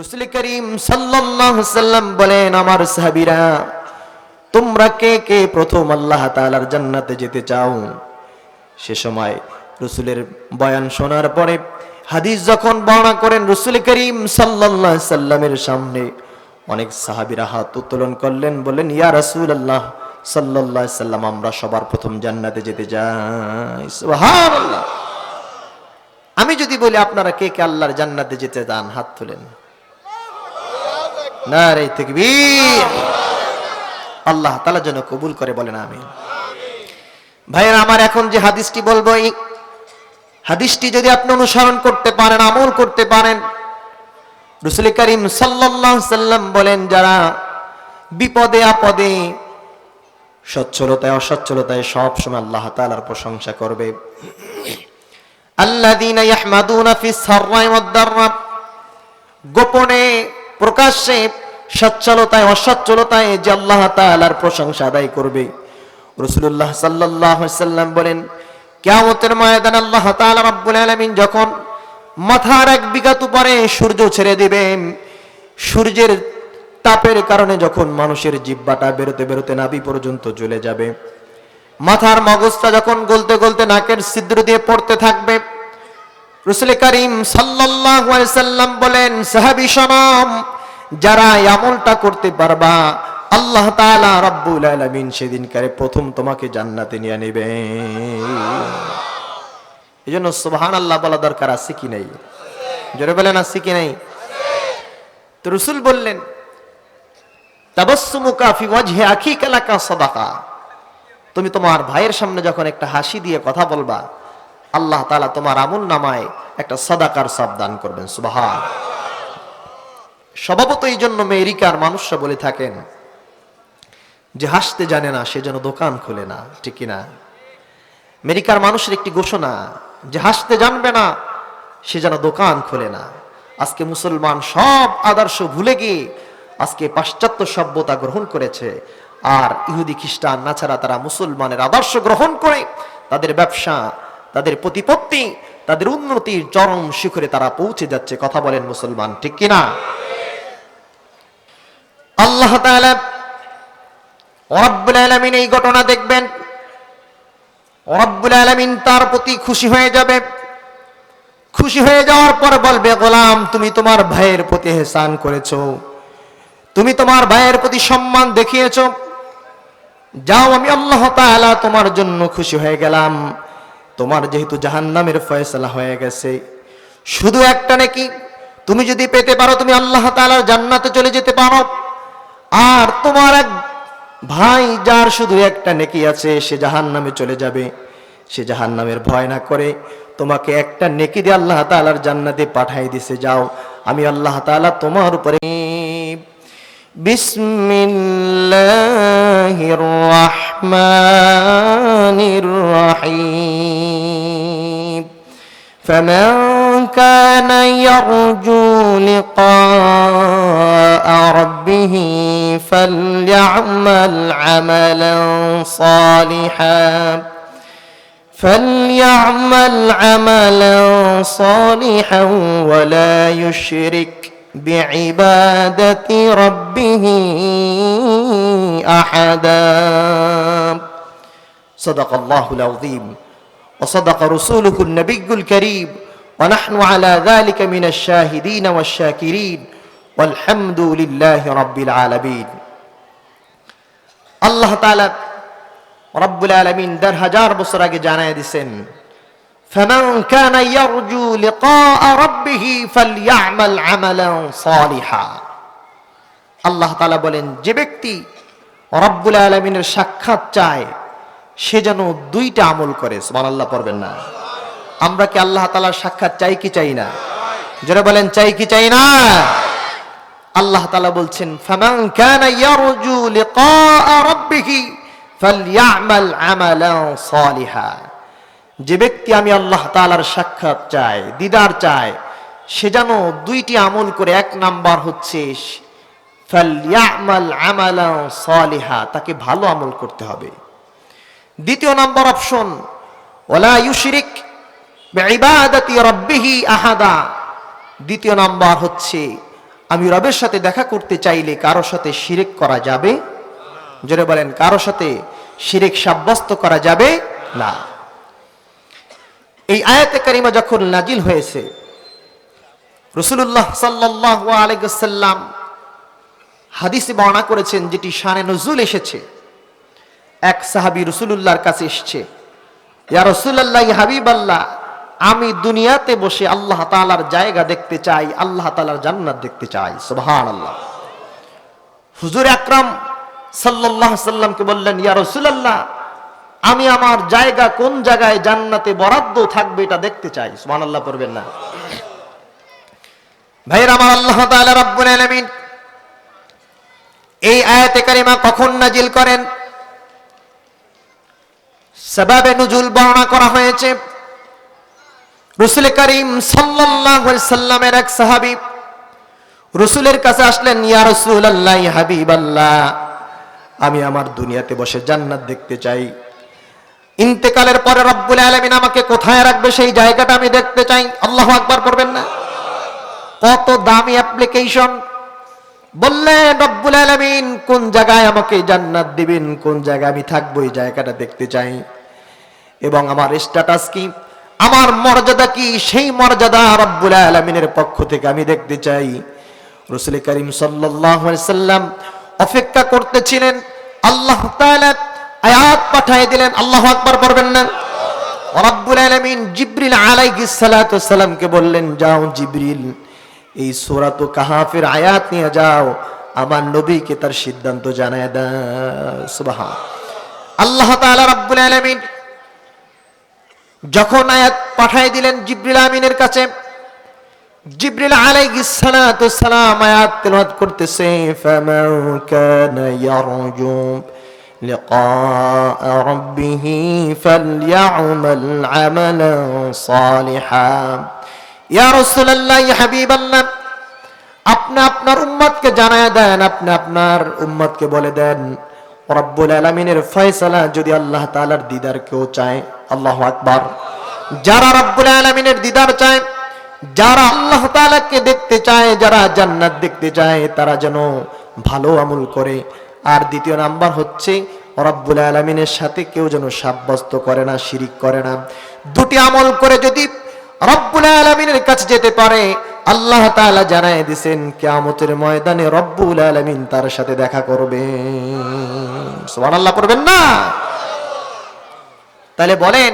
রসুল করিম সাল্লাম বলেন, আমার সাহাবিরা, তোমরা কে কে প্রথম আল্লাহ তাআলার জান্নাতে যেতে চাও? সে সময় রসুলের বয়ান শোনার পরে হাদিস যখন বর্ণনা করেন রসুল করিম সাল্লাল্লাহু সাল্লামের সামনে, অনেক সাহাবিরা হাত উত্তোলন করলেন, বললেন, ইয়া রাসূলুল্লাহ সাল্লাল্লাহু সাল্লাম, আমরা সবার প্রথম জান্নাতে যেতে যাই আমি যদি বলি, আপনারা কে কে আল্লাহর জান্নাতে যেতে চান? হাত তুলেন। না রে তাকবীর। আল্লাহ তালা যেন কবুল করে বলেন আমি ভাইয়েরা, আমার এখন যে হাদিসটি বলব, এই হাদিসটি যদি আপনি অনুসরণ করতে পারেন, আমল করতে পারেন, রসুল করিম সাল্লাল্লাহু সাল্লাম বলেন, যারা বিপদে আপদে, সচ্ছলতায় অসচ্ছলতায় সব সময় আল্লাহ তালার প্রশংসা করবে। আল্লাযীনা ইয়াহমাদুনা ফিস সাররাই গোপনে প্রকাশ্যে সচ্ছলতায়, অসচ্ছলতায় যে আল্লাহ তাআলার প্রশংসা আদায় করবে। রাসূলুল্লাহ সাল্লাল্লাহু আলাইহি সাল্লাম বলেন, কিয়ামতের ময়দানে আল্লাহ তাআলা রাব্বুল আলামিন যখন মাথার এক বিঘাত উপরে সূর্য ছেড়ে দিবেন সূর্যের তাপের কারণে যখন মানুষের জিব্বাটা বেরোতে বেরোতে নাভি পর্যন্ত চলে যাবে। মাথার মগজটা যখন গলতে গলতে নাকের ছিদ্র দিয়ে পড়তে থাকবে, রসুল করিম আলাইহি সাল্লাম বলেন, সাহাবী সনম যারা এই আমলটা করতে পারবা, আল্লাহ তাআলা রব্বুল আলামিন সেদিনকারে প্রথম তোমাকে জান্নাতে নিয়ে নেবে। এই জন্য সুবহানাল্লাহ বলা দরকার আছে কি নাই? জোরে বলেন, আছে কি নাই? তো রসুল বললেন তুমি তোমার ভাইয়ের সামনে যখন একটা হাসি দিয়ে কথা বলবা, আল্লাহ তাআলা তোমার আমল নামায় একটা সদাকার সব দান করবেন, সুবহান। স্বভাবত এই জন্য আমেরিকার মানুষরা বলে থাকেন যে হাসতে জানে না, সে যেন দোকান খুলে না, ঠিক না আমেরিকার মানুষের একটি ঘোষণা যে হাসতে জানবে না, সে যেন দোকান খোলে না। আজকে মুসলমান সব আদর্শ ভুলে গিয়ে আজকে পাশ্চাত্য সভ্যতা গ্রহণ করেছে, আর ইহুদি খ্রিস্টান না ছাড়া তারা মুসলমানের আদর্শ গ্রহণ করে, তাদের ব্যবসা, তাদের প্রতিপত্তি, তাদের উন্নতির চরম শিখরে তারা পৌঁছে যাচ্ছে, কথা বলেন মুসলমান, ঠিক কিনা? আল্লাহ রব্বুল আলামিন এই ঘটনা দেখবেন। রব্বুল আলামিন তার প্রতি খুশি হয়ে যাবে। খুশি হয়ে যাওয়ার পর বলবে, গোলাম, তুমি তোমার ভাইয়ের প্রতি হেসান করেছ। তুমি তোমার ভাইয়ের প্রতি সম্মান দেখিয়েছো। যাও, আমি আল্লাহ তাআলা তোমার জন্য খুশি হয়ে গেলাম। তোমার যেহেতু জাহান্নামের ফয়সলা হয়ে গেছে। শুধু একটা নাকি, তুমি যদি পেতে পারো, তুমি আল্লাহ তাআলার জান্নাতে চলে যেতে পারো। আর তোমার এক ভাই যার শুধু একটা নেকি আছে সে জাহান্নামে চলে যাবে সে জাহান্নামের ভয় না করে তোমাকে একটা নেকি দিয়ে আল্লাহ তাআলার জান্নাতে পাঠাই দিছে যাও আমি আল্লাহ তাআলা তোমার উপরে بسم الله الرحمن الرحيم فمن كان يرجو لقاء ربه فليعمل عملا صالحا فليعمل عملا صالحا ولا يشرك بعبادة ربه أحدا. صدق الله العظيم. وصدق رسوله النبي الكريم. ونحن على ذلك من الشاهدين والشاكرين والحمد لله رب العالمين الله تعالى رب العالمين در হাজার বছর আগে জানায় দিছেন فمن كان يرجو لقاء ربه فليعمل عملا صالحا আল্লাহ তাআলা বলেন যে ব্যক্তি রব্বুল আলমিনের সাক্ষাৎ চায় সে যেন দুইটা আমল করে সুবহানাল্লাহ পড়বেন না আমরা কি আল্লাহ তাআলার সাক্ষাৎ চাই কি চাই না? যারা বলেন, চাই কি চাই না? আল্লাহ তালা বলছেন, ফামান কানা ইয়ারজু লিকাআ রাব্বিহ আমালান সালিহা। যে ব্যক্তি আমি আল্লাহ তালার সাক্ষাৎ চাই, দিদার চাই, সে যেন দুইটি আমল করে এক নাম্বার হচ্ছে সালিহা, তাকে ভালো আমল করতে হবে। দ্বিতীয় নাম্বার অপশন ওলা ইউশরিক দ্বিতীয় নাম্বার হচ্ছে, আমি রবের সাথে দেখা করতে চাইলে কারও সাথে শিরেক করা যাবে? জোরে বলেন কারও সাথে শিরেক সাব্যস্ত করা যাবে না। এই আয়াতে কারিমা যখন নাজিল হয়েছে রসুল্লাহ সাল্লাহ আলাইসাল্লাম হাদিসে বর্ণনা করেছেন যেটি শানে নজরুল এসেছে। এক সাহাবি রসুলুল্লাহর কাছে এসছে, ইয়া রসুল্লাহ হাবিব আল্লাহ আমি দুনিয়াতে বসে আল্লাহ তালার জায়গা দেখতে চাই, আল্লাহ তালার জান্নাত দেখতে চাই। সুবহান আল্লাহ হুজুর আকরাম সাল্লাহ সাল্লামকে বললেন, ইয়া রসুলাল্লাহ, আমি আমার জায়গা কোন জায়গায় জান্নাতে বরাদ্দ থাকবে এটা দেখতে চাই? সুবহান আল্লাহ করবেন না। ভাইয়ের আমার আল্লাহ তাআলা রাব্বুল এই আয়াতে কারিমা কখন নাজিল করেন? সাবাবে নুজুল বর্ণনা করা হয়েছে। রসুল করিম সাল্লামের এক সাহাবী রসুলের কাছে আসলেন, ইয়া রসুল আল্লাহ হাবিব আল্লাহ আমি আমার দুনিয়াতে বসে জান্নাত দেখতে চাই। ইন্তেকালের পরে রব্বুল আলামিন আমাকে কোথায় রাখবে সেই জায়গাটা আমি দেখতে চাই। আল্লাহ আকবার করবেন না। কত দামি অ্যাপ্লিকেশন। বললেন, রব্বুল আলামিন, কোন জায়গায় আমাকে জান্নাত দিবেন? কোন জায়গায় আমি থাকব? এই জায়গাটা দেখতে চাই। এবং আমার স্ট্যাটাস কি? আমার মর্যাদা কি? সেই মর্যাদা রব্বুল আলামিনের পক্ষ থেকে আমি দেখতে চাই। রসুল করিম সাল্লাম অপেক্ষা করতেছিলেন। আল্লাহ আয়াত পাঠিয়ে দিলেন। আল্লাহু আকবার পড়বেন না? রব্বুল আলামিন জিবরিল বললেন, যাও জিবরিল, এই সূরাত কাহাফের আয়াত নিয়ে যাও। আমার নবীকে তার সিদ্ধান্ত জানায় দাও। আল্লাহ তাআলা রব্বুল আলামিন যখন আয়াত পাঠিয়ে দিলেন জিবরিল আমিনের কাছে জিবরিল আলাইহিস সালাতু সালাম আয়াত তেলাওয়াত করতেছে ফামান কানা ইয়ারজু لقاء ربه فليعمل عملا صالحا ইয়া রাসূলুল্লাহ ইয়া হাবিবাল্লাহ আপনি আপনার উম্মতকে জানায় দেন আপনি আপনার উম্মতকে বলে দেন রব্বুল আলামিনের ফয়সালা যদি আল্লাহ তালার দিদার কেউ চায়, আল্লাহ আকবার। যারা রব্বুল আলামিনের দিদার চায়, যারা আল্লাহ তাআলাকে দেখতে চায়, যারা জান্নাত দেখতে চায়, তারা যেন ভালো আমল করে। আর দ্বিতীয় নাম্বার হচ্ছে, রব্বুল আলামিনের সাথে কেউ যেন সাব্যস্ত করে না, শিরিক করে না। দুটি আমল করে যদি রব্বুল আলমিনের কাছে যেতে পারে আল্লাহ তাআলা জানায় দিছেন, কিয়ামতের ময়দানে রব্বুল আলমিন তার সাথে দেখা করবে। সুবহানাল্লাহ করবেন না? তাহলে বলেন,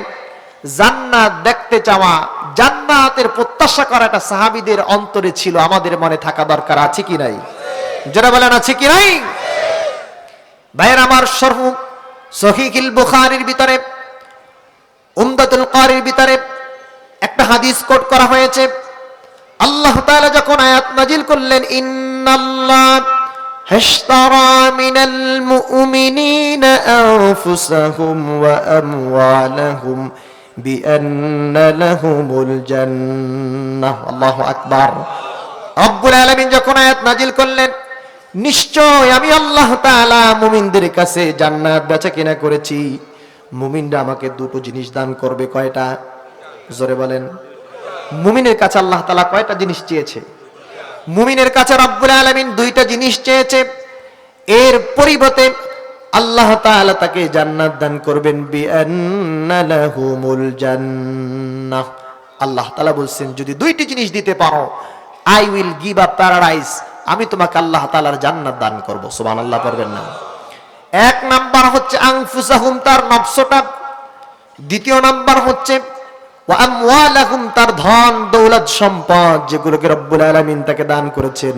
জান্নাত দেখতে চাওয়া, জান্নাতের প্রত্যাশা করা একটা সাহাবীদের অন্তরে ছিল, আমাদের মনে থাকা দরকার, আছে কি নাই? যারা বলেন, আছে কি নাই? ভাইয়ের আমার সর্ব সহিহিল বুখারীর ভিতরে, উমদাতুল কারির ভিতরে একটা হাদিস কোট করা হয়েছে আল্লাহ তাআলা যখন আয়াত নাজিল করলেন, ইন্নাল্লাহ নাজিল করলেন, নিশ্চয় আমি আল্লাহ মুমিনদের কাছে জান্নাত বেচা কিনা করেছি। মুমিনরা আমাকে দুটো জিনিস দান করবে, কয়টা? জোরে বলেন। মুমিনের কাছে আল্লাহ তালা কয়টা জিনিস চেয়েছে? মুমিনের কাছে রব্বুল আলমিন দুইটা জিনিস চেয়েছে। এর পরিবর্তে আল্লাহ তাআলা তাকে জান্নাত দান করবেন আল্লাহ তাআলা বলছেন, যদি দুইটি জিনিস দিতে পারো I will give a paradise আমি তোমাকে আল্লাহ তাআলার জান্নাত দান করব করব। সুবহানাল্লাহ পড়বেন না। এক নাম্বার হচ্ছে আনফুসাহুম, তার নফসটা। দ্বিতীয় নাম্বার হচ্ছে তার ধন, দৌলত, সম্পদ যেগুলোকে রব্বুল আলামিন তাকে দান করেছেন,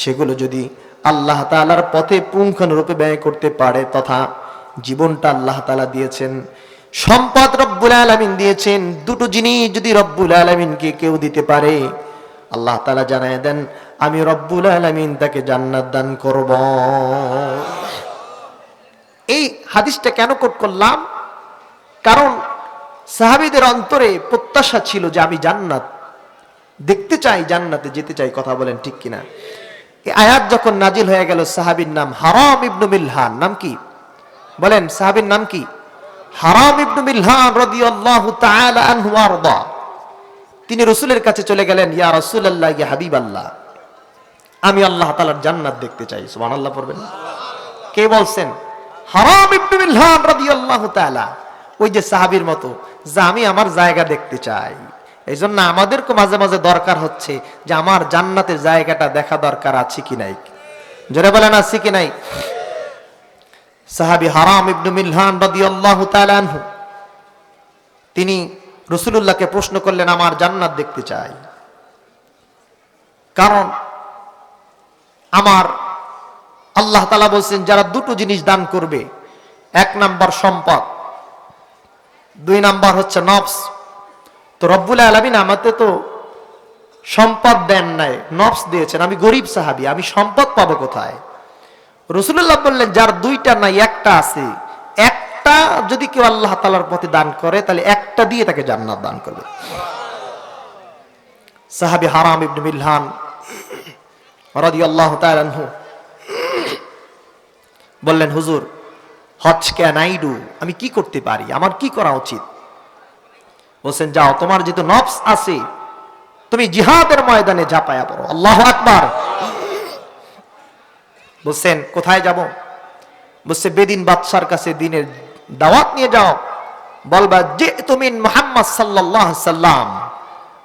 সেগুলো যদি আল্লাহ তাআলার পথে পুঙ্খানুরূপে ব্যয় করতে পারে তথা জীবনটা আল্লাহ তাআলা দিয়েছেন, সম্পদ রব্বুল আলামিন দিয়েছেন, দুটো জিনিস যদি রব্বুল আলামিনকে কেউ দিতে পারে, আল্লাহ তালা জানায় দেন, আমি রব্বুল আলামিন তাকে জান্নাত দান করব। এই হাদিসটা কেন কোট করলাম? কারণ সাহাবিদের অন্তরে প্রত্যাশা ছিল যে আমি জান্নাত, দেখতে চাই জান্নাতে যেতে চাই, কথা বলেন ঠিক কিনা? আয়াত যখন নাজিল হয়ে গেল, সাহাবির নাম হারাম ইবনু মিলহান, নাম কি? বলেন, সাহাবির নাম কি? হারাম ইবনু মিলহান রাদিয়াল্লাহু তাআলা আনহু আরদা। তিনি রসুলের কাছে চলে গেলেন, ইয়া রাসূলুল্লাহ ইয়া হাবিবাল্লাহ, আমি আল্লাহ তালার জান্নাত দেখতে চাই। সুবান আল্লাহ পড়বেন। কে বলছেন? হারাম ইবনে মিলহান রাদিয়াল্লাহু তাআলা। ওই যে সাহাবীর মতো, যে আমি আমার জায়গা দেখতে চাই। এই জন্য আমাদেরকে মাঝে মাঝে দরকার হচ্ছে যে আমার জান্নাতের জায়গাটা দেখা দরকার আছে কি নাই। জোরে বলেন, আছে কি নাই? সাহাবী হারাম ইবনে মিলহান রাদিয়াল্লাহু তাআলা আনহু, তিনি রসুলুল্লাহকে প্রশ্ন করলেন, আমার জান্নাত দেখতে চাই। কারণ আমার আল্লাহ তালা বলছেন, যারা দুটো জিনিস দান করবে, এক নাম্বার সম্পদ দুই নাম্বার হচ্ছে নফস। তো রব্বুল আলমিন আমাকে তো সম্পদ দেন নাই, নফস দিয়েছেন। আমি গরিব সাহাবি, আমি সম্পদ পাবো কোথায়? রসুল্লাহ বললেন, যার দুইটা নাই, একটা আছে। একটা যদি কেউ আল্লাহ তালার পথে দান করে, তাহলে একটা দিয়ে তাকে জান্নাত দান করবে। সাহাবি হারাম ইবনে মিলহান বললেন, হুজুর হজ ক্যান আই ডু আমি কি করতে পারি? আমার কি করা উচিত? বলছেন, যাও, তোমার যেহেতু নফস আছে, তুমি জিহাদের ময়দানে ঝাঁপায়া পড়ো। আল্লাহ আকবার। বলছেন, কোথায় যাব? বলছে, বেদিন বাদশার কাছে দিনের দাওয়াত নিয়ে যাও। বলবা যে তুমি মোহাম্মদ সাল্লাহ সাল্লাম।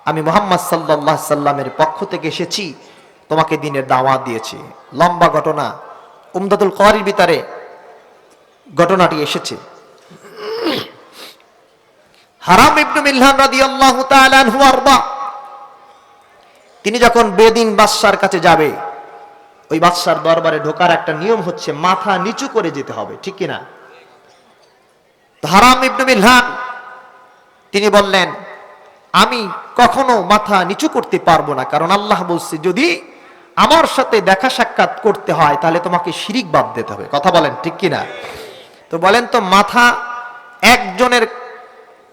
আমি মোহাম্মদ সাল্লাহ সাল্লামের পক্ষ থেকে এসেছি, তোমাকে দিনের দাওয়াত দিয়েছি। লম্বা ঘটনা। উমদাদুল করির ভিতরে ঘটনাটি এসেছে। হারাম ইবনু মিলহান রাদিয়াল্লাহু তাআলা আনহু তিনি যখন বেদিন বাদশার কাছে যাবে, ওই বাদশার দরবারে ঢোকার একটা নিয়ম হচ্ছে মাথা নিচু করে যেতে হবে, ঠিক কিনা? হারাম ইবনু মিলহান তিনি বললেন, আমি কখনো মাথা নিচু করতে পারব না, কারণ আল্লাহ বলছে, যদি আমার সাথে দেখা সাক্ষাৎ করতে হয়, তাহলে তোমাকে শিরিক বাদ দিতে হবে। কথা বলেন, ঠিক কিনা? তো বলেন তো, মাথা একজনের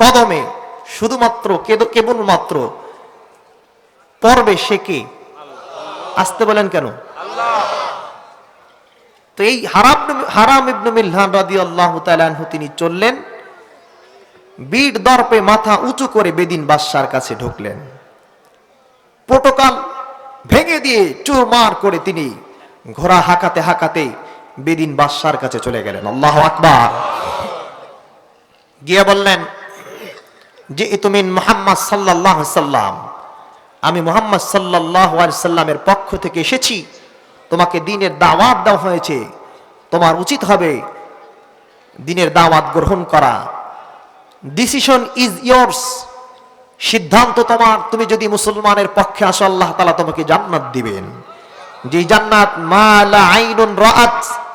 কদমে শুধুমাত্র কেবলমাত্র পড়বে সে কে? আসতে বলেন কেন? তো এই হারাম হারাম ইবনু তাআলা আনহু তিনি চললেন, বিট দর্পে মাথা উঁচু করে বেদিন বাদশার কাছে ঢুকলেন। প্রোটোকল ভেঙে দিয়ে চুরমার করে তিনি ঘোড়া হাঁকাতে হাঁকাতে বেদিন বাদশার কাছে চলে গেলেন। আল্লাহ আকবার। গিয়ে বললেন, যে তুমিন মোহাম্মদ সাল্লাহ সাল্লাম, আমি মোহাম্মদ সাল্লাহ সাল্লামের পক্ষ থেকে এসেছি। তোমাকে দিনের দাওয়াত দেওয়া হয়েছে। তোমার উচিত হবে দিনের দাওয়াত গ্রহণ করা। ডিসিশন ইজ ইয়ার্স সিদ্ধান্ত তোমার। তুমি যদি মুসলমানের পক্ষে আসো, আল্লাহ তালা তোমাকে জান্নাত দিবেন। যে জান্নাত, মা লা আইনুন রাআত।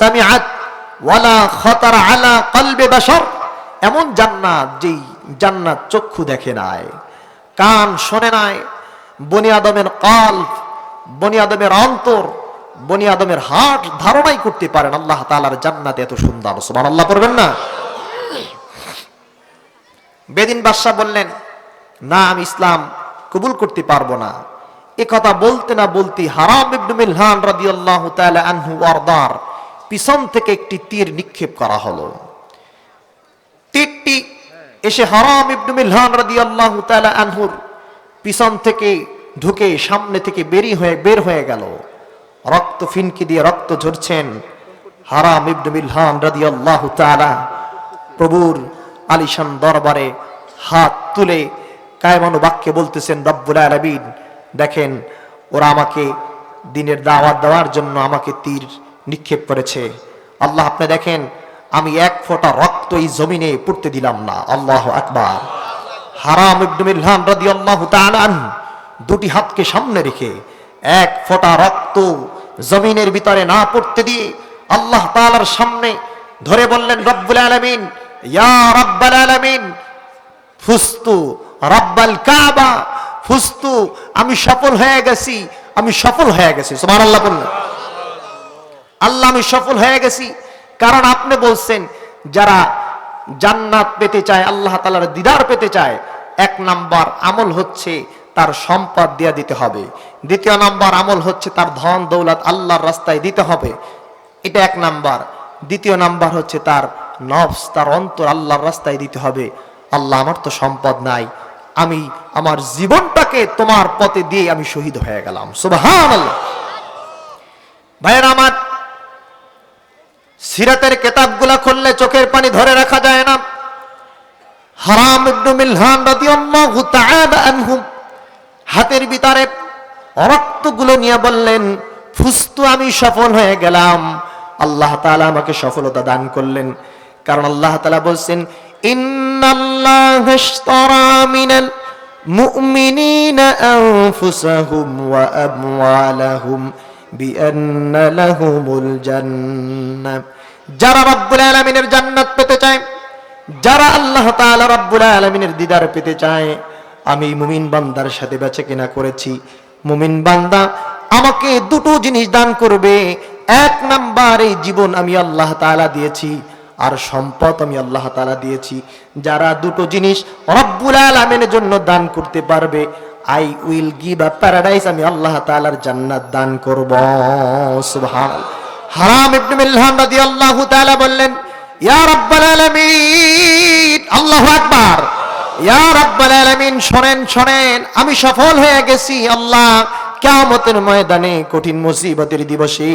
সামিআত, ওয়ালা আলা এমন জান্নাত যেই জান্নাত চক্ষু দেখে নাই, কান শোনে নাই, বনি আদমের কল্প বনি আদমের অন্তর, বনি আদমের হাট ধারণাই করতে পারেন আল্লাহ তাআলার জান্নাত এত সুন্দর। আল্লাহ পড়বেন না? বেদিন বাদশাহ বললেন, না, আমি ইসলাম কবুল করতে পারব না। কথা বলতে না বলতে হারাম ইবনু মিলহান রাদিয়াল্লাহু তাআলা আনহু ওয়ারদার পিছন থেকে একটি তীর নিক্ষেপ করা হলো। তীরটি এসে হারাম ইবনু মিলহান রাদিয়াল্লাহু আনহুর পিছন থেকে ঢুকে সামনে থেকে বেরি হয়ে বের হয়ে গেল। রক্ত ফিনকি দিয়ে রক্ত ঝরছেন হারাম ইবনু মিলহান রাদিয়াল্লাহু তাআলা। প্রভুর আলিশান দরবারে হাত তুলে কায়মানু বাক্যে বলতেছেন, রব্বুল আলামিন দেখেন, ওরা আমাকে দিনের দাওয়াত দেওয়ার জন্য আমাকে তীর নিক্ষেপ করেছে। আল্লাহ, আপনি দেখেন, আমি এক ফোঁটা রক্ত এই জমিনে পড়তে দিলাম না। আল্লাহ আকবার। হারাম ইবনে মিলহান রাদিয়াল্লাহু তাআলা আনহু দুটি হাতকে সামনে রেখে এক ফোঁটা রক্ত জমিনের ভিতরে না পড়তে দিয়ে আল্লাহ তালার সামনে ধরে বললেন, রব্বুল আলামিন, ইয়া রব্বাল আলামিন, ফুস্তু রব্বাল কাবা ফুস্তু, আমি সফল হয়ে গেছি, আমি সফল হয়ে গেছি। সুবহানাল্লাহ বললেন। আল্লাহ, আমি সফল হয়ে গেছি। কারণ আপনি বলছেন, যারা জান্নাত পেতে চায়, আল্লাহ তালার দিদার পেতে চায়, এক নাম্বার আমল হচ্ছে তার সম্পদ দিয়ে দিতে হবে। দ্বিতীয় নাম্বার আমল হচ্ছে তার ধন দৌলত আল্লাহর রাস্তায় দিতে হবে। এটা এক নাম্বার। দ্বিতীয় নাম্বার হচ্ছে তার নফস, তার অন্তর আল্লাহর রাস্তায় দিতে হবে। আল্লাহ, আমার তো সম্পদ নাই। আমি আমার জীবনটাকে তোমার পথে দিয়ে আমি শহীদ হয়ে গেলাম। সুবহান ভাইয়ের আমার, সিরাতের কেতাবগুলা খুললে চোখের পানি ধরে রাখা যায় না। হারাম ইবনু মিলহান রাদিয়াল্লাহু তাআলা হাতের ভিতরে রক্তগুলো নিয়ে বললেন, ফুস্তু, আমি সফল হয়ে গেলাম। আল্লাহ তাআলা আমাকে সফলতা দান করলেন। কারণ আল্লাহ তাআলা বলছেন জান্নাত পেতে চায় আল্লাহ রব্বুল দিদার পেতে চায়, আমি মুমিন বান্দার সাথে বেচে কিনা করেছি। মুমিন বান্দা আমাকে দুটো জিনিস দান করবে। এক নাম্বার এই জীবন আমি আল্লাহ তাআলা দিয়েছি আর সম্পদ আমি আল্লাহ তাআলা দিয়েছি। যারা দুটো জিনিস রব্বুল আলামিনের জন্য দান করতে পারবে I will give a paradise আমি আল্লাহ তাআলার জান্নাত দান করব। সুবহানাল্লাহ। হারাম ইবনে মিলহান রাদিয়াল্লাহু তাআলা বললেন, ইয়া রাব্বাল আলামিন, আল্লাহু আকবার। ইয়া রাব্বাল আলামিন, শোনেন শোনেন, আমি সফল হয়ে গেছি, আল্লাহ, কিয়ামতের ময়দানে কঠিন মুসিবতের দিবসে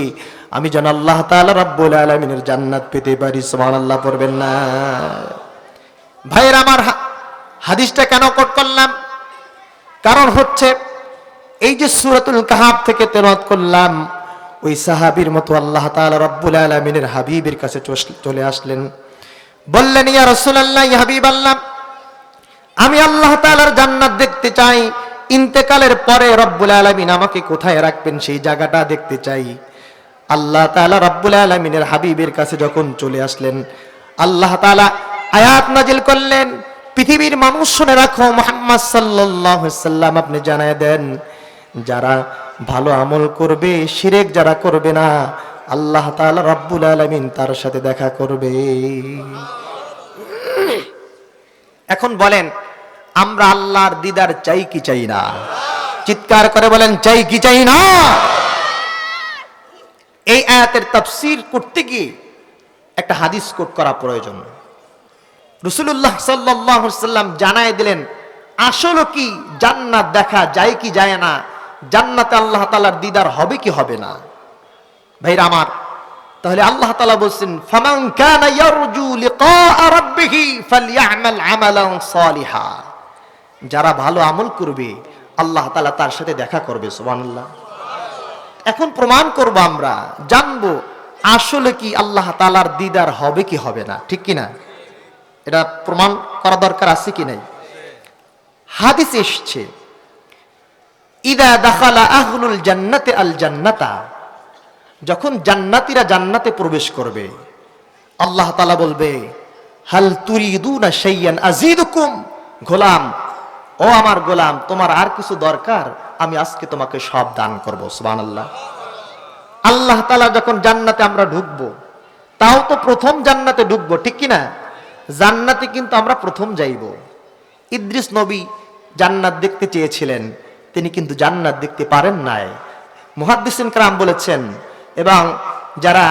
আমি যেন আল্লাহ তাআলা রাব্বুল আলামিনের জান্নাত পেতে পারি আল্লাহ পড়বেন না। ভাইয়ের, আমার হাদিসটা কেন কোট করলাম? কারণ হচ্ছে, এই যে সূরাতুল কাহাব থেকে তেলাওয়াত করলাম, ওই সাহাবীর মতো আল্লাহ তাআলা রব্বুল আলামিনের হাবিবের কাছে চলে আসলেন। বললেন, ইয়া রাসূলুল্লাহ, ইয়া হাবিব আল্লাহ আমি আল্লাহ তাআলার জান্নাত দেখতে চাই। ইন্তেকালের পরে রব্বুল আলামিন আমাকে কোথায় রাখবেন? সেই জায়গাটা দেখতে চাই। আল্লাহ তাআলা রব্বুল আলামিনের হাবিবের কাছে যখন চলে আসলেন, আল্লাহ তাআলা আয়াত নাজিল করলেন। পৃথিবীর মানুষ শুনে রাখো, মুহাম্মদ সাল্লাম আপনি জানায় দেন, যারা ভালো আমল করবে, শিরেক যারা করবে না, আল্লাহ তাআলা রব্বুল আলামিন তার সাথে দেখা করবে। এখন বলেন, আমরা আল্লাহর দিদার চাই কি চাই না? চিৎকার করে বলেন, চাই কি চাই না? এই আয়াতের তাফসীর করতে গিয়ে একটা হাদিস কোট করা প্রয়োজন। রসুল্লাহ সাল্লাম জানায় দিলেন, আসলে কি জান্নাত দেখা যায় কি যায় না? জান্নাতে আল্লাহ তালার দিদার হবে কি হবে না? ভাইরা আমার, তাহলে আল্লাহ তালা বলছেন, ফামান কানা ইয়ারজু লিকা রাব্বিহি ফালইআমাল আমালান সালিহা। যারা ভালো আমল করবে, আল্লাহ তালা তার সাথে দেখা করবে, সুবহানাল্লাহ। এখন প্রমাণ করব আমরা, জানব আসলে কি আল্লাহ তাআলার দিদার হবে কি হবে না, ঠিক কি না এটা প্রমাণ করা দরকার আছে কি নাই? হাদিস এসছে, ইদা দাখালা আহলুল জান্নাতে আল জান্নাতা যখন জান্নাতীরা জান্নাতে প্রবেশ করবে, আল্লাহ তালা বলবে, হাল তুরিদুনা শাইয়ান আযীদুকুম গোলাম ও আমার গোলাম, তোমার আর কিছু দরকার? আমি আজকে তোমাকে সব দান করব, সুবহানাল্লাহ। আল্লাহ আল্লাহ তালা যখন জান্নাতে আমরা ঢুকবো, তাও তো প্রথম জান্নাতে ঢুকবো, ঠিক কি না জান্নাতে কিন্তু আমরা প্রথম যাইব। ইদ্রিস নবী জান্নাত দেখতে চেয়েছিলেন, তিনি কিন্তু জান্নাত দেখতে পারেন নাই। মুহাদ্দিসিন কারাম বলেছেন, এবং যারা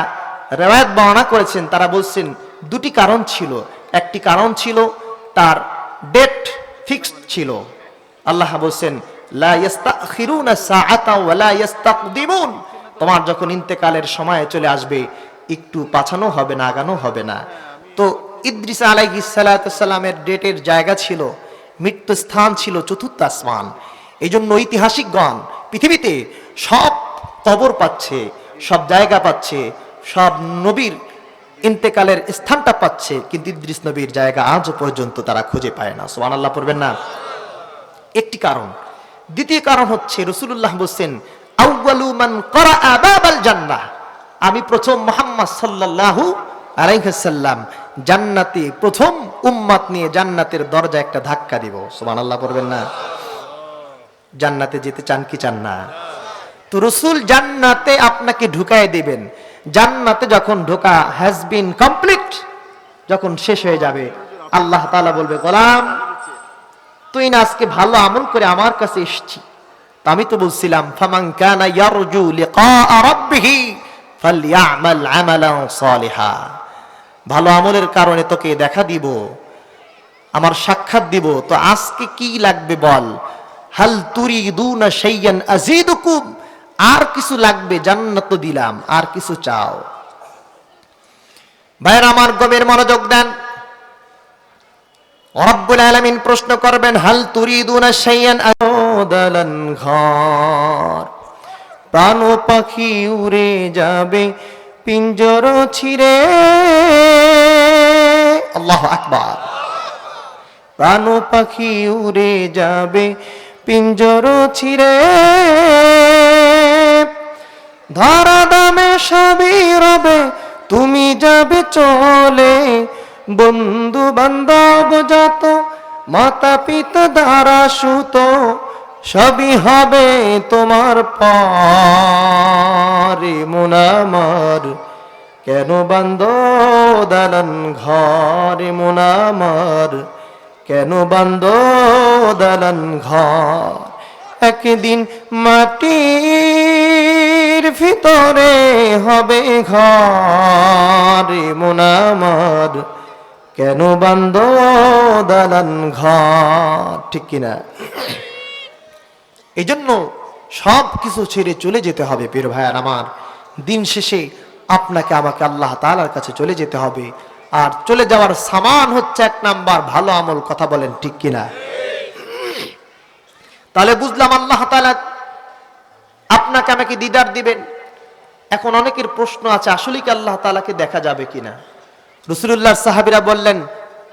রেওয়ায়ত বর্ণনা করেছেন, তারা বলছেন, দুটি কারণ ছিল। একটি কারণ ছিল, তার ডেট ফিক্সড ছিল। আল্লাহ বলছেন তোমার যখন ইন্তেকালের সময় চলে আসবে, একটু পাছানো হবে না, আগানো হবে না। তো ইদ্রিস আলাইহিস সালামের ডেটের জায়গা ছিল মৃত্যু স্থান ছিল চতুর্থ আসমান। এই জন্য ঐতিহাসিকগণ পৃথিবীতে সব কবর পাচ্ছে, সব জায়গা পাচ্ছে, সব নবীর ইন্তেকালের স্থানটা পাচ্ছে, কিন্তু ইদ্রিস নবীর জায়গা আজও পর্যন্ত তারা খুঁজে পায় না। সোহান আল্লাহ পড়বেন না? একটি কারণ দ্বিতীয় কারণ হচ্ছে রসুল্লাহ বলছেন, আউয়ালু মান করা আবাবাল জান্নাহ। আমি প্রথম মোহাম্মদ সাল্লাল্লাহু আলাইহাল্লাম জান্নাতে প্রথম উম্মাত নিয়ে জান্নাতের দরজা একটা ধাক্কা দিব। সুবহানাল্লাহ পড়বেন না? জান্নাতে যেতে চান কি চান না? তো রসুল জান্নাতে আপনাকে ঢুকায় দিবেন। জান্নাতে যখন ঢোকা হ্যাজ বিন কমপ্লিট যখন শেষ হয়ে যাবে, আল্লাহ তাআলা বলবে, গোলাম তুই না আজকে ভালো আমল করে আমার কাছে এসেছি। আমি তো বলছিলাম, ফামান ইয়ারজু লিকা রাব্বিহি ফালইআমাল আমালান সালিহা। ভালো আমলের কারণে তোকে দেখা দিব, আমার সাক্ষাৎ দিব, তো আজকে কি লাগবে বল? হাল তুরি দুনা সাইয়ান আজিদুকুম আর কিছু লাগবে? জান্নাত তো দিলাম, আর কিছু চাও। ভাইয়ের, আমার গমের মনোযোগ দেন। রব্বুল আলামিন প্রশ্ন করবেন, হাল তুরিদুনা শাইয়ান আদালান ঘর? প্রাণ পাখি উড়ে যাবে, পিঞ্জর ছিড়ে। আল্লাহ আকবার। প্রাণ পাখি উড়ে যাবে, পিঞ্জর ছিড়ে। ধরা দামে সবই রবে, তুমি যাবে চলে। বন্ধু বান্ধব যত মাতা পিতা দ্বারা সুত, সবই হবে তোমার পারে। মোনামার কেন বান্ধ দালান ঘরে? মোনামার কেন বান্ধ দালান ঘর? একদিন মাটির ভিতরে হবে ঘরে। মোনামার কেন বান্ধ দালান ঘর ঠিক কিনা? এই জন্য সব কিছু ছেড়ে চলে যেতে হবে পীর ভাইয়ার আমার। দিন শেষে আপনাকে, আমাকে আল্লাহ তালার কাছে চলে যেতে হবে। আর চলে যাওয়ার সামান হচ্ছে এক নাম্বার, ভালো আমল কথা বলেন ঠিক কিনা? তাহলে বুঝলাম আল্লাহ তালা আপনাকে আমাকে দিদার দিবেন। এখন অনেকের প্রশ্ন আছে, আসলে কি আল্লাহ তালাকে দেখা যাবে কিনা? রসুল্লাহ সাহাবিরা বললেন,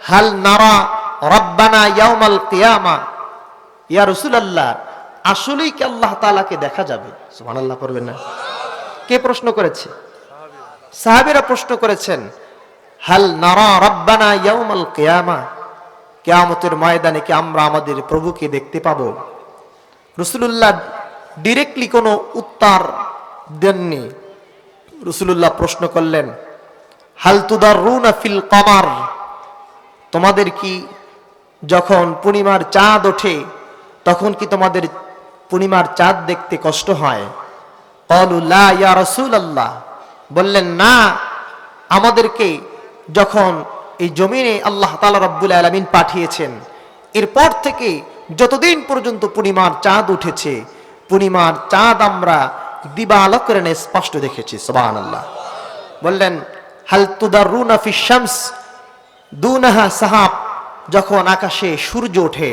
হাল নারা রব্বানা ইয়াউমাল কিয়ামা? ইয়া রসুলাল্লাহ, আসলেই কি আল্লাহ তালাকে দেখা যাবে? সুমান আল্লাহ পড়বেন না। কে প্রশ্ন করেছে? সাহাবিরা প্রশ্ন করেছেন, হাল নারা রব্বানা ইয়াউমাল কিয়ামা? কেয়ামতের ময়দানে কি আমরা আমাদের প্রভুকে দেখতে পাবো? রসুলুল্লাহ ডিরেক্টলি কোনো উত্তর দেননি। রসুলুল্লাহ প্রশ্ন করলেন হাল তুদার রুনা ফিল কমার? তোমাদের কি যখন পূর্ণিমার চাঁদ ওঠে, তখন কি তোমাদের পূর্ণিমার চাঁদ দেখতে কষ্ট হয়? কলুল্লাহ ইয়া আল্লাহ বললেন, না, আমাদেরকে যখন এই জমিনে আল্লাহ তালা রব্বুল আলমিন পাঠিয়েছেন, এরপর থেকে যতদিন পর্যন্ত পূর্ণিমার চাঁদ উঠেছে, পূর্ণিমার চাঁদ আমরা দিবা আলোকরণে স্পষ্ট দেখেছি সোবান আল্লাহ বললেন হাল তুদার রুনা ফিশামস দুনাহা সাহাব, যখন আকাশে সূর্য ওঠে,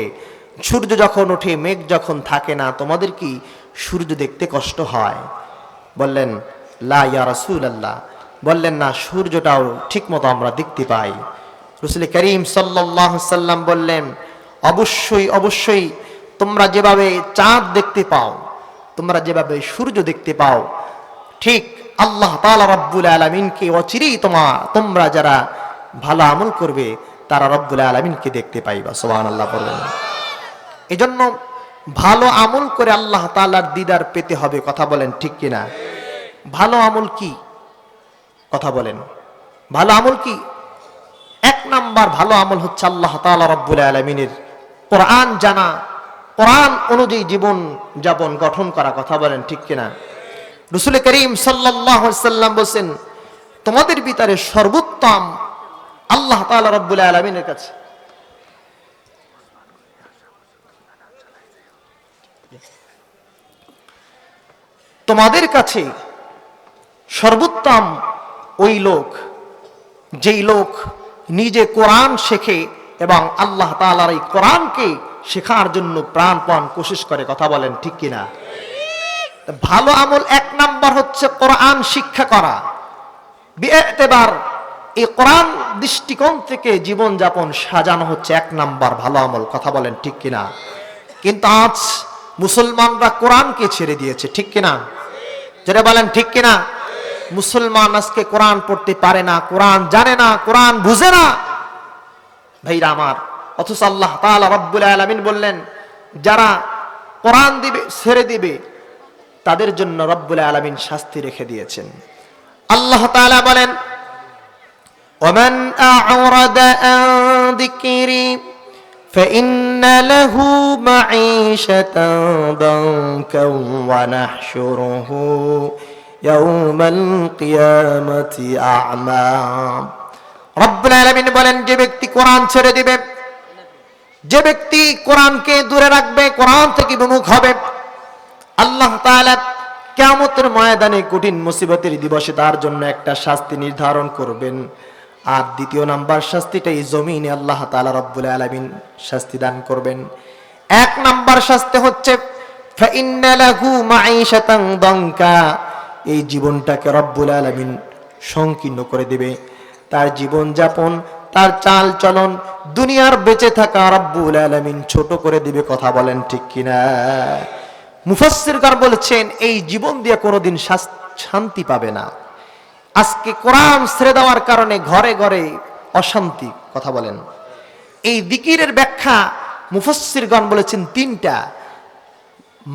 সূর্য যখন ওঠে, মেঘ যখন থাকে না, তোমাদের কি সূর্য দেখতে কষ্ট হয়? বললেন, লা ইয়া রাসূল আল্লাহ বললেন, না, সূর্যটাও ঠিক মতো আমরা দেখতে পাই। রসুল করিম সাল্লাহ সাল্লাম বললেন, অবশ্যই অবশ্যই তোমরা যেভাবে চাঁদ দেখতে পাও, তোমরা যেভাবে সূর্য দেখতে পাও, ঠিক আল্লাহ তালা রব্বুল আলমিনকে অচিরেই তোমার তোমরা যারা ভালো আমল করবে, তারা রব্বুল আলমিনকে দেখতে পাইবা সোহান আল্লাহ বললেন এজন্য ভালো আমল করে আল্লাহ তালার দিদার পেতে হবে, কথা বলেন ঠিক কিনা? ভালো আমল কি? কথা বলেন। ভালো আমল কি? এক নাম্বার ভালো আমল হচ্ছে আল্লাহ তালা রব্বুল আলমিনের কোরআন জানা। কোরআন অনুযায়ী জীবন যাপন, গঠন করা, কথা বলেন ঠিক কিনা? রসুল করিম সাল্লাম বলছেন, তোমাদের ভিতরে সর্বোত্তম আল্লাহ তালা রব্বুল আলমিনের কাছে। তোমাদের কাছে সর্বোত্তম ওই লোক, যেই লোক নিজে কোরআন শেখে এবং আল্লাহ তালার এই কোরআনকে শেখার জন্য প্রাণপণ কোশিশ করে, কথা বলেন ঠিক কিনা? ভালো আমল এক নাম্বার হচ্ছে কোরআন শিক্ষা করা। এবার এই কোরআন দৃষ্টিকোণ থেকে জীবন যাপন সাজানো হচ্ছে এক নাম্বার ভালো আমল, কথা বলেন ঠিক কিনা? কিন্তু আজ মুসলমানরা কোরআনকে ছেড়ে দিয়েছে, ঠিক কিনা? যেটা বলেন ঠিক কিনা? মুসলমান আজকে কোরআন পড়তে পারে না, কোরআন জানে না, কোরআন বুঝে না। ভাইরা আমার, অথচ আল্লাহ তাআলা রব্বুল আলামিন বললেন, যারা কোরআন দিবে, ছেড়ে দিবে তাদের জন্য রব্বুল আলামিন শাস্তি রেখে দিয়েছেন আল্লাহ তাআলা বলেন ومن أعرض عن ذكري فإن له معيشة ضنكا ونحشره يوم القيامة أعمى রব্বুল আলামিন বলেন যে ব্যক্তি কোরআন ছেড়ে দিবে যে ব্যক্তি কোরআনকে দূরে রাখবে কোরআন থেকে বিমুখ হবে আল্লাহ তাআলা কিয়ামতের ময়দানে কঠিন মুসিবতের দিবসে তার জন্য একটা শাস্তি নির্ধারণ করবেন। আর দ্বিতীয় নাম্বার শাস্তিটা এই জমিনে আল্লাহ তাআলা রব্বুল আলামিন শাস্তি দান করবেন। এক নাম্বার শাস্তি হচ্ছে এই জীবনটাকে রব্বুল আলামিন সংকীর্ণ করে দেবে। তার জীবন যাপন তার চাল চলন দুনিয়ার বেঁচে থাকা রব্বুল আলামিন ছোট করে দিবে, কথা বলেন ঠিক কিনা? মুফাসসিরকার বলেছেন, এই জীবন দিয়ে কোনোদিন শান্তি পাবে না। আজকে কোরআন ছেড়ে দেওয়ার কারণে ঘরে ঘরে অশান্তি, কথা বলেন। এই দিকিরের ব্যাখ্যা মুফাসসিরগণ বলেছেন তিনটা।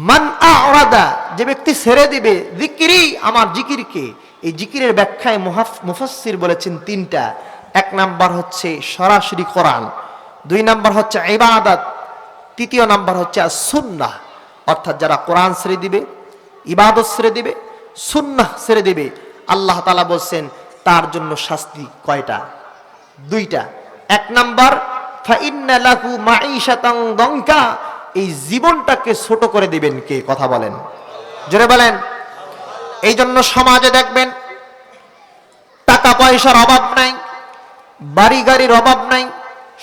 মান আরাদা যে ব্যক্তি ছেড়ে দিবে জিকিরি আমার জিকিরকে। এই জিকিরের ব্যাখ্যায় মুফাসসির বলেছেন তিনটা। এক নাম্বার হচ্ছে সরাসরি কোরআন, দুই নাম্বার হচ্ছে ইবাদত, তৃতীয় নাম্বার হচ্ছে সুন্নাহ অর্থাৎ যারা কোরআন ছেড়ে দিবে, ইবাদত ছেড়ে দিবে, সুন্নাহ ছেড়ে দিবে, আল্লাহ তাআলা বলছেন, তার জন্য শাস্তি কয়টা? দুইটা। এক নাম্বার এই জীবনটাকে ছোট করে দিবেন কে? কথা বলেন। জোরে বলেন। এই জন্য সমাজে দেখবেন, টাকা পয়সার অভাব নাই, বাড়ি গাড়ির অভাব নাই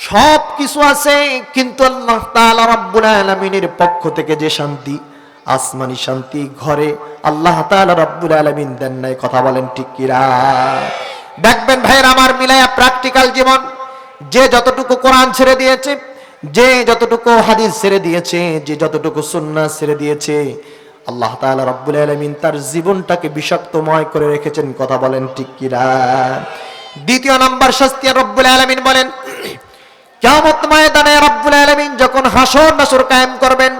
সব কিছু আছে, কিন্তু আল্লাহ তাআলা রাব্বুল আলামিনের পক্ষ থেকে যে শান্তি, আসমানি শান্তি, ঘরে আল্লাহ তাআলা রাব্বুল আলামিন দেন নাই, কথা বলেন ঠিক কিরা দেখবেন ভাইয়ের, আমার মিলায়া প্র্যাকটিক্যাল জীবন, যে যতটুকু কোরআন ছেড়ে দিয়েছে, যে যতটুকু হাদিস ছেড়ে দিয়েছে, যে যতটুকু সুন্নাহ ছেড়ে দিয়েছে, আল্লাহ তাআলা রাব্বুল আলামিন তার জীবনটাকে বিষাক্তময় করে রেখেছেন, কথা বলেন ঠিক কিরা দ্বিতীয় নাম্বার শাস্তি রব্বুল আলামিন বলেন কিয়ামত ময়দানে রব্বুল আলামিন যখন হাসর নাসর কায়েম করবেন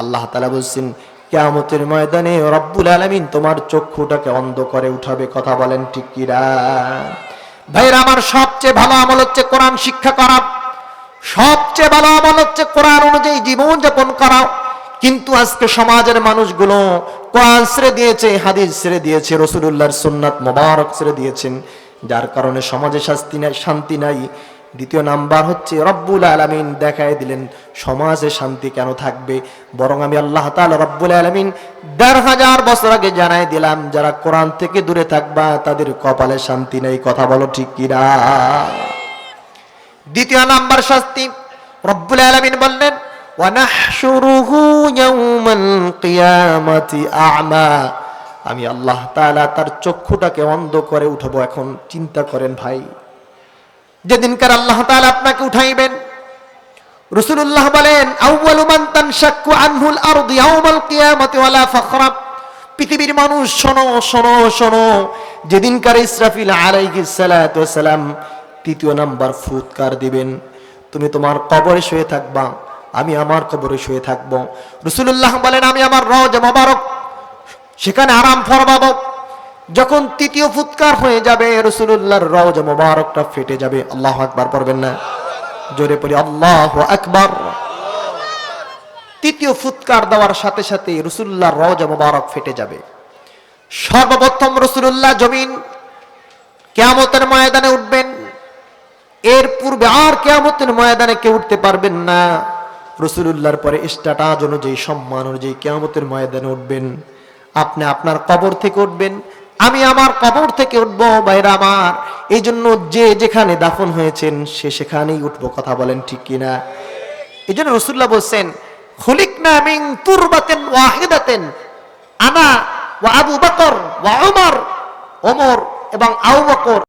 আল্লাহ তাআলা বলছেন, কিয়ামতের ময়দানে রব্বুল আলামিন তোমার চক্ষুটাকে অন্ধ করে উঠাবে। কথা বলেন ঠিক কিরা ভাইরা, আমার সবচেয়ে ভালো আমল হচ্ছে কোরআন শিক্ষা করা। সবচেয়ে ভালো আমল হচ্ছে কোরআন অনুযায়ী জীবন যাপন করা। কিন্তু আজকে সমাজের মানুষগুলো কোরআন ছেড়ে দিয়েছে, হাদিস ছেড়ে দিয়েছে, রসুলুল্লাহর সুন্নাত মোবারক ছেড়ে দিয়েছেন, যার কারণে সমাজে শাস্তি নাই, শান্তি নাই। দ্বিতীয় নাম্বার হচ্ছে, রব্বুল আলামিন দেখায় দিলেন, সমাজে শান্তি কেন থাকবে? বরং আমি আল্লাহ তাআলা রব্বুল আলামিন দেড় হাজার বছর আগে জানাই দিলাম, যারা কোরআন থেকে দূরে থাকবা, তাদের কপালে শান্তি নেই, কথা বলো ঠিক কিনা? দ্বিতীয় নাম্বার শাস্তি, রব্বুল আলামিন বললেন আ'মা আল্লাহ তাআলা তার চক্ষুটাকে অন্ধ করে উঠাবো এখন। চিন্তা করেন ভাই। যেদিনকার আল্লাহ তাআলা আপনাকে উঠাইবেন, রাসূলুল্লাহ বলেন পৃথিবীর মানুষ, শোনো শোনো শোনো। যেদিনকার ইসরাফিল সালাম তৃতীয় নাম্বার ফুৎকার দিবেন, তুমি তোমার কবরে শুয়ে থাকবা। আমি আমার কবরে শুয়ে থাকব। রসুল্লাহ বলেন, আমি আমার রজ মোবারক, সেখানে আরাম ফরমাবো। যখন তৃতীয় ফুৎকার হয়ে যাবে রসুল্লাহর রজ মোবারকটা ফেটে যাবে। আল্লাহ আকবার পড়বেন না? জোরে পড়ি আল্লাহ আকবার। তৃতীয় ফুৎকার দেওয়ার সাথে সাথে রসুল্লাহ রজ মোবারক ফেটে যাবে। সর্বপ্রথম রসুল্লাহ জমিন কেয়ামতের ময়দানে উঠবেন। এর পূর্বে আর কেয়ামতের ময়দানে কেউ উঠতে পারবেন না। রসুল্লাহর পরে স্ট্যাটাজ অনুযায়ী সম্মান অনুযায়ী কেয়ামতের ময়দানে উঠবেন। আপনি আপনার কবর থেকে উঠবেন। আমি আমার কবর থেকে উঠবো বাইরা আমার। এই জন্য যে যেখানে দাফন হয়েছেন, সে সেখানেই উঠবো কথা বলেন ঠিক কিনা? এই জন্য রসুল্লাহ বলছেন খলিক না মিং তুরবাতেন ওয়াহিদাতেন। আনা ওয়া আবু বকর ওয়া ওমর ওমর এবং আবু বকর